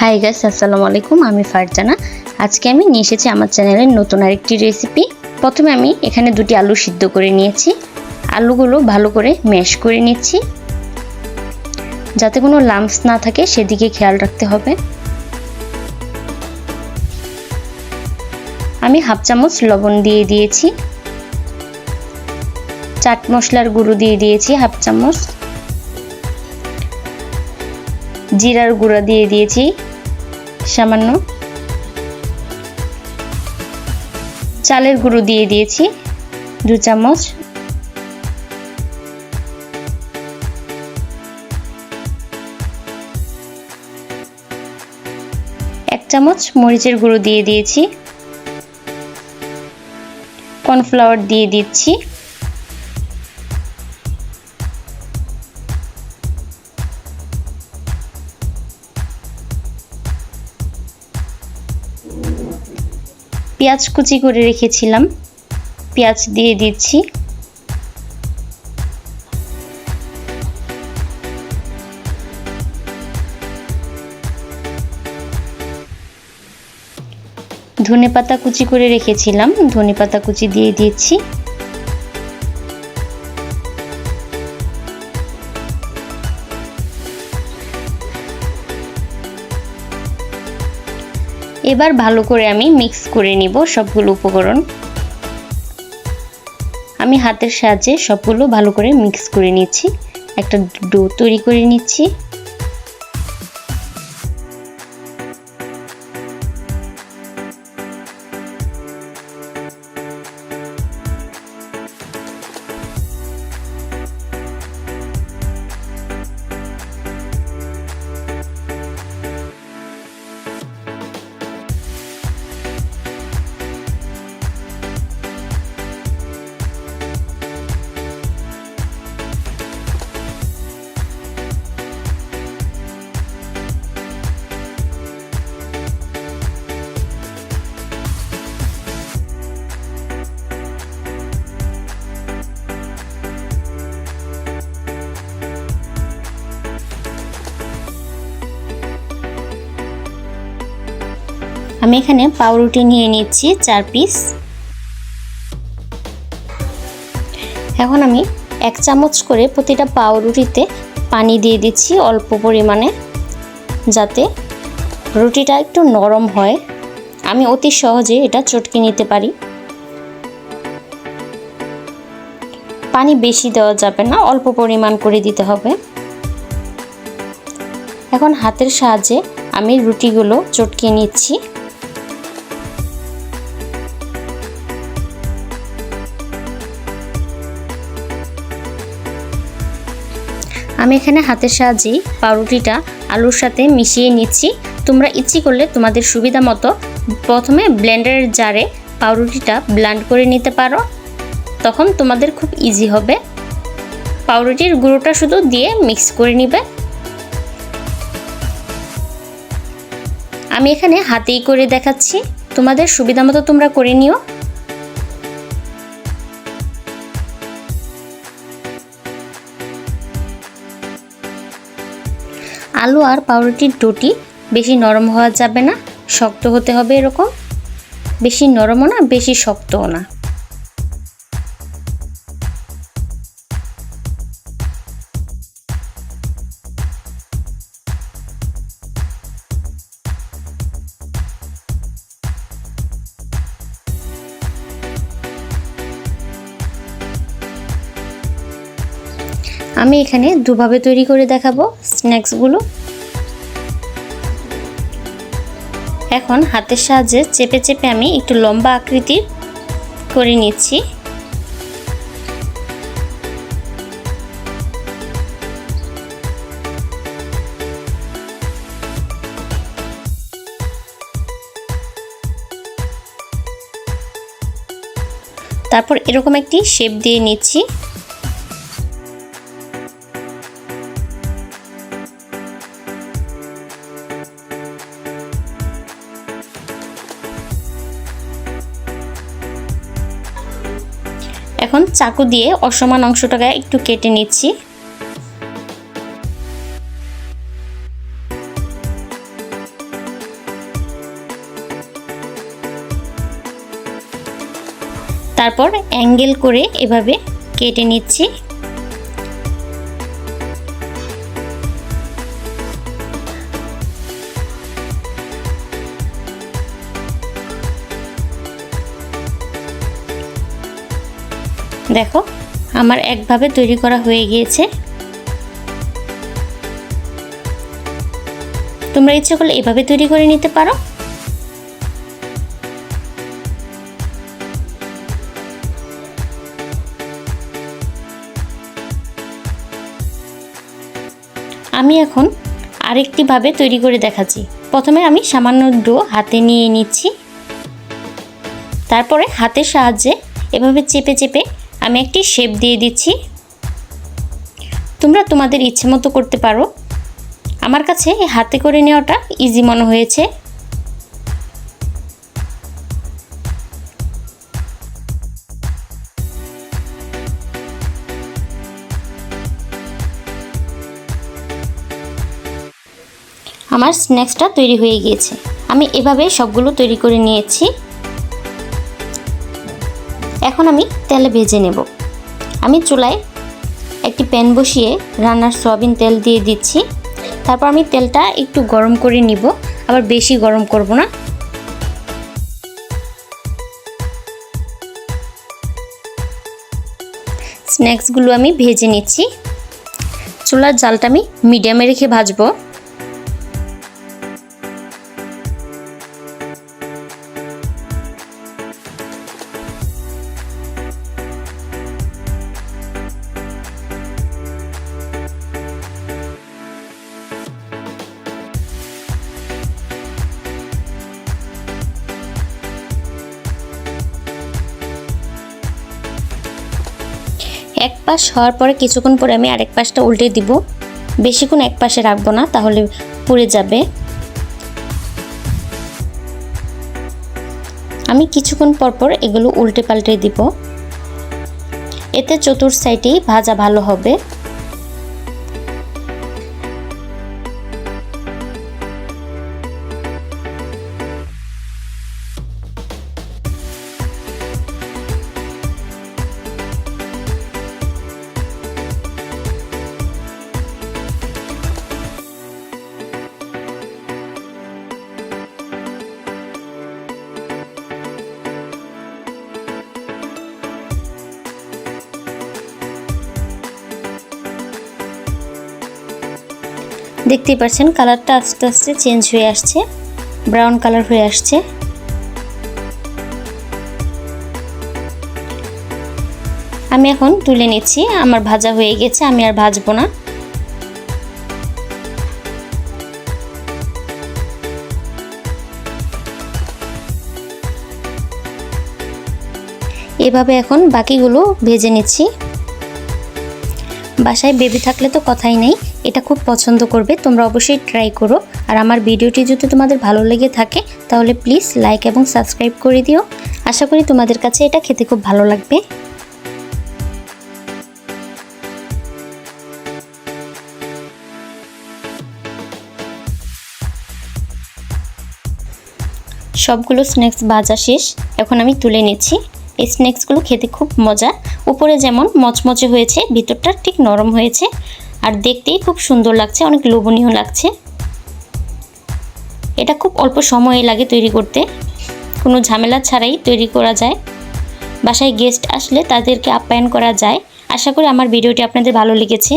Hi guys আসসালামু আলাইকুম, আমি ফারজানা। আজকে আমি নিয়ে এসেছি আমার চ্যানেলের নতুন আরেকটি রেসিপি প্রথমে আমি এখানে দুটি আলু সিদ্ধ করে নিয়েছি। আলুগুলো ভালো করে ম্যাশ করে নিচ্ছি। যাতে কোনো লাম্পস না থাকে, সেদিকে খেয়াল রাখতে হবে। আমি হাফ চামচ লবণ দিয়ে দিয়েছি। চাট মশলার গুঁড়ো দিয়ে দিয়েছি হাফ চামচ। জিরার গুঁড়া দিয়ে দিয়েছি। সামান্য চালের গুঁড়ো দিয়ে দিয়েছি, দু চামচ। এক চামচ মরিচের গুঁড়ো দিয়ে দিয়েছি। কর্নফ্লাওয়ার দিয়ে দিচ্ছি। পেঁয়াজ কুচি করে রেখেছিলাম। পেঁয়াজ দিয়ে দিচ্ছি। ধনে পাতা কুচি করে রেখেছিলাম। ধনে পাতা কুচি দিয়ে দিচ্ছি। এবার ভালো করে আমি মিক্স করে নিব সবগুলো উপকরণ। আমি হাতের সাহায্যে সবগুলো ভালো করে মিক্স করে নিচ্ছি। একটা ডো তৈরি করে নিচ্ছি। আমি এখানে পাউরুটি নিয়ে নিচ্ছি চার পিস এখন আমি এক চামচ করে প্রতিটা পাউরুটিতে পানি দিয়ে দিচ্ছি অল্প পরিমাণে, যাতে রুটিটা একটু নরম হয়। আমি অতি সহজে এটা চটকে নিতে পারি। পানি বেশি দেওয়া যাবে না, অল্প পরিমাণ করে দিতে হবে। এখন হাতের সাহায্যে আমি রুটিগুলো চটকে নিচ্ছি। আমি এখানে হাতের সাহায্যেই পাউরুটিটা আলুর সাথে মিশিয়ে নিচ্ছি। তোমরা ইচ্ছে করলে তোমাদের সুবিধা মতো প্রথমে ব্লেন্ডারের জারে পাউরুটিটা ব্লান্ড করে নিতে পারো। তখন তোমাদের খুব ইজি হবে। পাউরুটির গুঁড়োটা শুধু দিয়ে মিক্স করে নিবে। আমি এখানে হাতেই করে দেখাচ্ছি। তোমাদের সুবিধা মতো তোমরা করে নিও। আলু আর পাউরুটির ডোটি বেশি নরম হওয়া যাবে না, শক্ত হতে হবে এরকম। বেশি নরমও না, বেশি শক্তও না। আমি এখানে দুভাবে তৈরি করে দেখাবো স্ন্যাক্সগুলো। এখন হাতের সাহায্যে চেপে চেপে আমি একটু লম্বা আকৃতির করে নিচ্ছি। তারপর এরকম একটি শেপ দিয়ে নিচ্ছি। চাকু দিয়ে অসমান অংশটাকে একটু কেটে নিচ্ছি। তারপর অ্যাঙ্গেল করে এভাবে কেটে নিচ্ছি। দেখো, আমার একভাবে তৈরি করা হয়ে গিয়েছে। তোমরা ইচ্ছে করলে এভাবে তৈরি করে নিতে পারো। আমি এখন আরেকটিভাবে তৈরি করে দেখাচ্ছি। প্রথমে আমি সামান্য ডো হাতে নিয়ে নিচ্ছি। তারপরে হাতের সাহায্যে এভাবে চেপে চেপে আমি একটি শেপ দিয়ে দিচ্ছি। তোমরা তোমাদের ইচ্ছে মতো করতে পারো। আমার কাছে হাতে করে নেওয়াটা ইজি মনে হয়েছে। আমার স্ন্যাক্সটা তৈরি হয়ে গিয়েছে। আমি এভাবে সবগুলো তৈরি করে নিয়েছি। এখন আমি তেলে ভেজে নেব। আমি চুলায় একটি প্যান বসিয়ে রান্নার সয়াবিন তেল দিয়ে দিচ্ছি। তারপর আমি তেলটা একটু গরম করে নিব। আবার বেশি গরম করব না। স্ন্যাক্সগুলো আমি ভেজে নিচ্ছি। চুলার জালটা আমি মিডিয়ামে রেখে ভাজবো। পাশ হওয়ার পরে কিছুক্ষণ পরে আমি আরেক পাশটা উল্টে দিব। বেশিক্ষণ এক পাশে রাখব না, তাহলে পুড়ে যাবে। আমি কিছুক্ষণ পর পর এগুলো উল্টে পাল্টে দিব। এতে চতুর সাইডেই ভাজা ভালো হবে। দেখতেই পাচ্ছেন কালারটা আস্তে আস্তে চেঞ্জ হয়ে আসছে ব্রাউন কালার হয়ে আসছে। আমি এখন তুলে নিচ্ছি, আমার ভাজা হয়ে গেছে, আমি আর ভাজবো না। এভাবে এখন বাকিগুলো ভেজে নিচ্ছি। বাসায় বেবি থাকলে তো কথাই নেই। এটা খুব পছন্দ করবে, তোমরা অবশ্যই ট্রাই করো। আর আমার ভিডিওটি যদি তোমাদের ভালো লেগে থাকে, তাহলে প্লিজ লাইক এবং সাবস্ক্রাইব করে দিও। আশা করি তোমাদের কাছে এটা খেতে খুব ভালো লাগবে। সবগুলো স্ন্যাক্স ভাজা শেষ, এখন আমি তুলে নিচ্ছি। এই স্ন্যাক্সগুলো খেতে খুব মজা। উপরে যেমন মচমচে হয়েছে, ভিতরটা ঠিক নরম হয়েছে। আর দেখতেই খুব সুন্দর লাগছে, অনেক লোভনীয় লাগছে। এটা খুব অল্প সময় লাগে তৈরি করতে। কোনো ঝামেলা ছাড়াই তৈরি করা যায়। বাসায় গেস্ট আসলে তাদেরকে আপ্যায়ন করা যায়। আশা করি আমার ভিডিওটি আপনাদের ভালো লেগেছে।